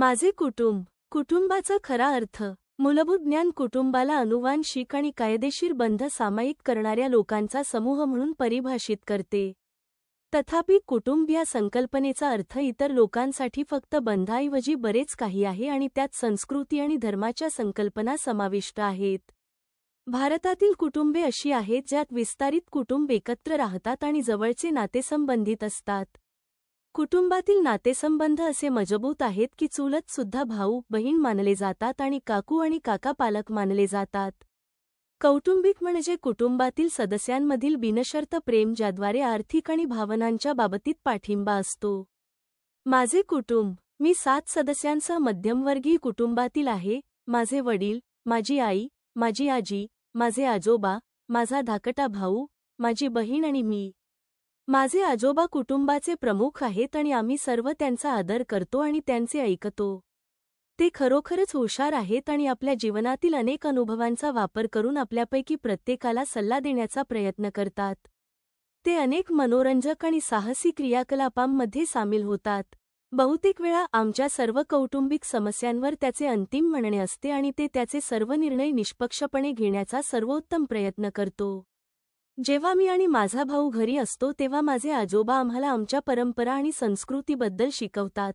माझे कुटुंब कुटुंबाचा खरा अर्थ मूलभूत ज्ञान कुटुंबाला अनुवांशिक आणि कायदेशीर बंध सामायिक करणाऱ्या लोकांचा समूह म्हणून परिभाषित करते. तथापि कुटुंब या संकल्पनेचा अर्थ इतर लोकांसाठी फक्त बंधाऐवजी बरेच काही आहे आणि त्यात संस्कृती आणि धर्माच्या संकल्पना समाविष्ट आहेत. भारतातील कुटुंबे अशी आहेत ज्यात विस्तारित कुटुंब एकत्र राहतात आणि जवळचे नातेसंबंधित असतात. कुटुंबातील नातेसंबंध असे मजबूत आहेत की चुलत सुद्धा भाऊ बहीण मानले जातात आणि काकू आणि काका पालक मानले जातात. कौटुंबिक म्हणजे कुटुंबातील सदस्यांमधील बिनशर्त प्रेम ज्याद्वारे आर्थिक आणि भावनांच्या बाबतीत पाठिंबा असतो. माझे कुटुंब मी सात सदस्यांसह मध्यमवर्गीय कुटुंबातील आहे. माझे वडील माझी आई माझी आजी माझे आजोबा माझा धाकटा भाऊ माझी बहीण आणि मी. माझे आजोबा कुटुंबाचे प्रमुख आहेत आणि आम्ही सर्व त्यांचा आदर करतो आणि त्यांचे ऐकतो. ते खरोखरच हुशार आहेत आणि आपल्या जीवनातील अनेक अनुभवांचा वापर करून आपल्यापैकी प्रत्येकाला सल्ला देण्याचा प्रयत्न करतात. ते अनेक मनोरंजक आणि साहसी क्रियाकलापांमध्ये सामील होतात. बहुतेक वेळा आमच्या सर्व कौटुंबिक समस्यांवर त्याचे अंतिम म्हणणे असते आणि ते त्याचे सर्व निर्णय निष्पक्षपणे घेण्याचा सर्वोत्तम प्रयत्न करतो. जेव्हा मी आणि माझा भाऊ घरी असतो तेव्हा माझे आजोबा आम्हाला आमच्या परंपरा आणि संस्कृतीबद्दल शिकवतात.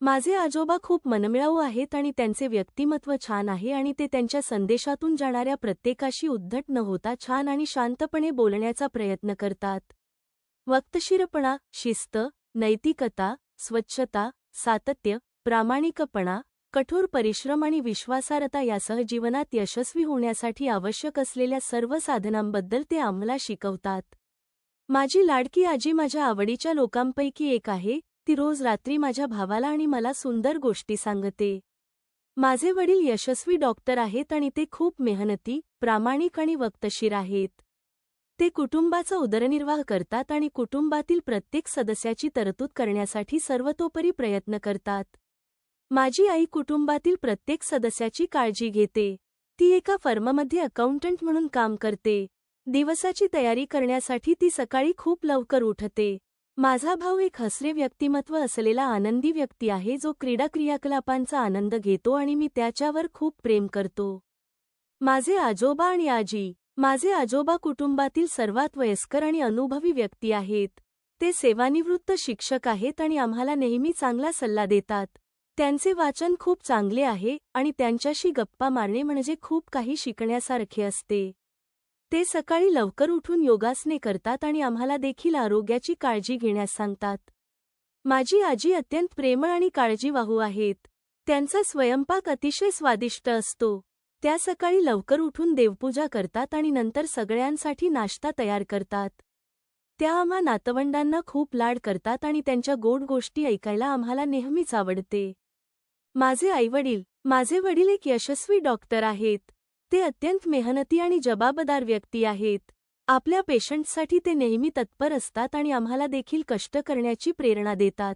माझे आजोबा खूप मनमिळाऊ आहेत आणि त्यांचे व्यक्तिमत्व छान आहे आणि ते त्यांच्या संदेशातून जाणाऱ्या प्रत्येकाशी उद्धट न होता छान आणि शांतपणे बोलण्याचा प्रयत्न करतात. वक्तशीरपणा शिस्त नैतिकता स्वच्छता सातत्य प्रामाणिकपणा कठोर परिश्रम आणि विश्वासार्हता यासह जीवनात यशस्वी होण्यासाठी आवश्यक असलेल्या सर्व साधनांबद्दल ते आम्हाला शिकवतात. माझी लाडकी आजी माझ्या आवडीच्या लोकांपैकी एक आहे ती रोज रात्री माझ्या भावाला आणि मला सुंदर गोष्टी सांगते. माझे वडील यशस्वी डॉक्टर आहेत आणि ते खूप मेहनती प्रामाणिक आणि वक्तशीर आहेत. ते कुटुंबाचा उदरनिर्वाह करतात आणि कुटुंबातील प्रत्येक सदस्याची तरतूद करण्यासाठी सर्वतोपरी प्रयत्न करतात. माझी आई कुटुंबातील प्रत्येक सदस्याची काळजी घेते. ती एका फर्ममध्ये अकाउंटंट म्हणून काम करते. दिवसाची तयारी करण्यासाठी ती सकाळी खूप लवकर उठते. माझा भाऊ एक हसरे व्यक्तिमत्व असलेला आनंदी व्यक्ती आहे जो क्रीडा क्रियाकलापांचा आनंद घेतो आणि मी त्याच्यावर खूप प्रेम करतो. माझे आजोबा आणि आजी माझे आजोबा कुटुंबातील सर्वात वयस्कर आणि अनुभवी व्यक्ती आहेत. ते सेवानिवृत्त शिक्षक आहेत आणि आम्हाला नेहमी चांगला सल्ला देतात. त्यांचे वाचन खूप चांगले आहे आणि त्यांच्याशी गप्पा मारणे म्हणजे खूप काही शिकण्यासारखे असते. ते सकाळी लवकर उठून योगासने करतात आणि आम्हाला देखील आरोग्याची काळजी घेण्यास सांगतात. माझी आजी अत्यंत प्रेमळ आणि काळजीवाहू आहेत. त्यांचा स्वयंपाक अतिशय स्वादिष्ट असतो. त्या सकाळी लवकर उठून देवपूजा करतात आणि नंतर सगळ्यांसाठी नाश्ता तयार करतात. त्या आम्हा नातवंडांना खूप लाड करतात आणि त्यांच्या गोड गोष्टी ऐकायला आम्हाला नेहमीच आवडते. माझे आईवडील माझे वडील एक यशस्वी डॉक्टर आहेत. ते अत्यंत मेहनती आणि जबाबदार व्यक्ती आहेत. आपल्या पेशंटसाठी ते नेहमी तत्पर असतात आणि आम्हाला देखील कष्ट करण्याची प्रेरणा देतात.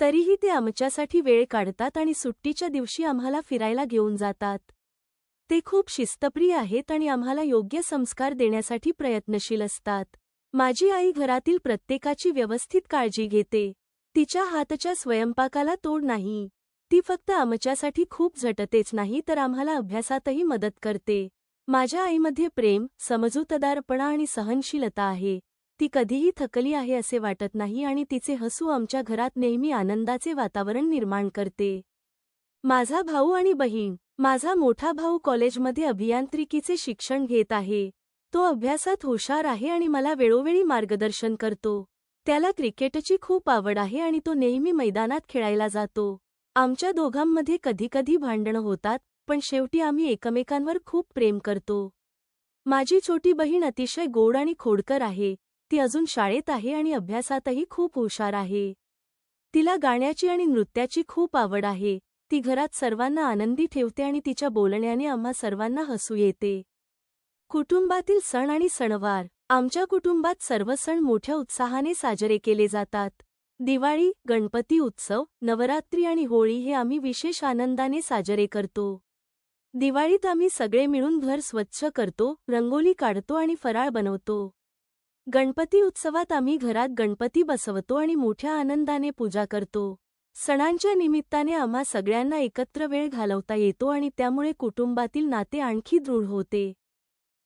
तरीही ते आमच्यासाठी वेळ काढतात आणि सुट्टीच्या दिवशी आम्हाला फिरायला घेऊन जातात. ते खूप शिस्तप्रिय आहेत आणि आम्हाला योग्य संस्कार देण्यासाठी प्रयत्नशील असतात. माझी आई घरातील प्रत्येकाची व्यवस्थित काळजी घेते. तिच्या हातच्या स्वयंपाकाला तोड नाही. ती फक्त आमच्यासाठी खूप झटतेच नाही तर आम्हाला अभ्यासातही मदत करते. माझ्या आईमध्ये प्रेम समजूतदारपणा आणि सहनशीलता आहे. ती कधीही थकली आहे असे वाटत नाही आणि तिचे हसू आमच्या घरात नेहमी आनंदाचे वातावरण निर्माण करते. माझा भाऊ आणि बहीण. माझा मोठा भाऊ कॉलेजमध्ये अभियांत्रिकीचे शिक्षण घेत आहे. तो अभ्यासात हुशार आहे आणि मला वेळोवेळी मार्गदर्शन करतो. त्याला क्रिकेटची खूप आवड आहे आणि तो नेहमी मैदानात खेळायला जातो. आमच्या दोघांमध्ये कधीकधी भांडणं होतात पण शेवटी आम्ही एकमेकांवर खूप प्रेम करतो. माझी छोटी बहीण अतिशय गोड आणि खोडकर आहे ती अजून शाळेत आहे आणि अभ्यासातही खूप हुशार आहे. तिला गाण्याची आणि नृत्याची खूप आवड आहे ती घरात सर्वांना आनंदी ठेवते आणि तिच्या बोलण्याने आम्हा सर्वांना हसू येते. कुटुंबातील सण आणि सणवार आमच्या कुटुंबात सर्व सण मोठ्या उत्साहाने साजरे केले जातात. दिवाळी गणपती उत्सव नवरात्री आणि होळी हे आम्ही विशेष आनंदाने साजरे करतो. दिवाळीत आम्ही सगळे मिळून घर स्वच्छ करतो रंगोली काढतो आणि फराळ बनवतो. गणपती उत्सवात आम्ही घरात गणपती बसवतो आणि मोठ्या आनंदाने पूजा करतो. सणांच्या निमित्ताने आम्हा सगळ्यांना एकत्र वेळ घालवता येतो आणि त्यामुळे कुटुंबातील नाते आणखी दृढ होते.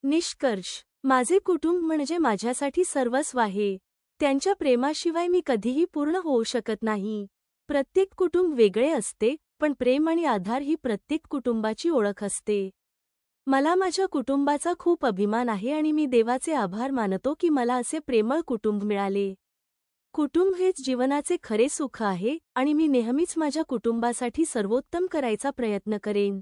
निष्कर्ष. माझे कुटुंब म्हणजे माझ्यासाठी सर्वस्व आहे. त्यांच्या प्रेमाशिवाय मी कधीही पूर्ण होऊ शकत नाही. प्रत्येक कुटुंब वेगळे असते पण प्रेम आणि आधार ही प्रत्येक कुटुंबाची ओळख असते. मला माझ्या कुटुंबाचा खूप अभिमान आहे आणि मी देवाचे आभार मानतो की मला असे प्रेमळ कुटुंब मिळाले. कुटुंब हेच जीवनाचे खरे सुख आहे आणि मी नेहमीच माझ्या कुटुंबासाठी सर्वोत्तम करायचा प्रयत्न करेन.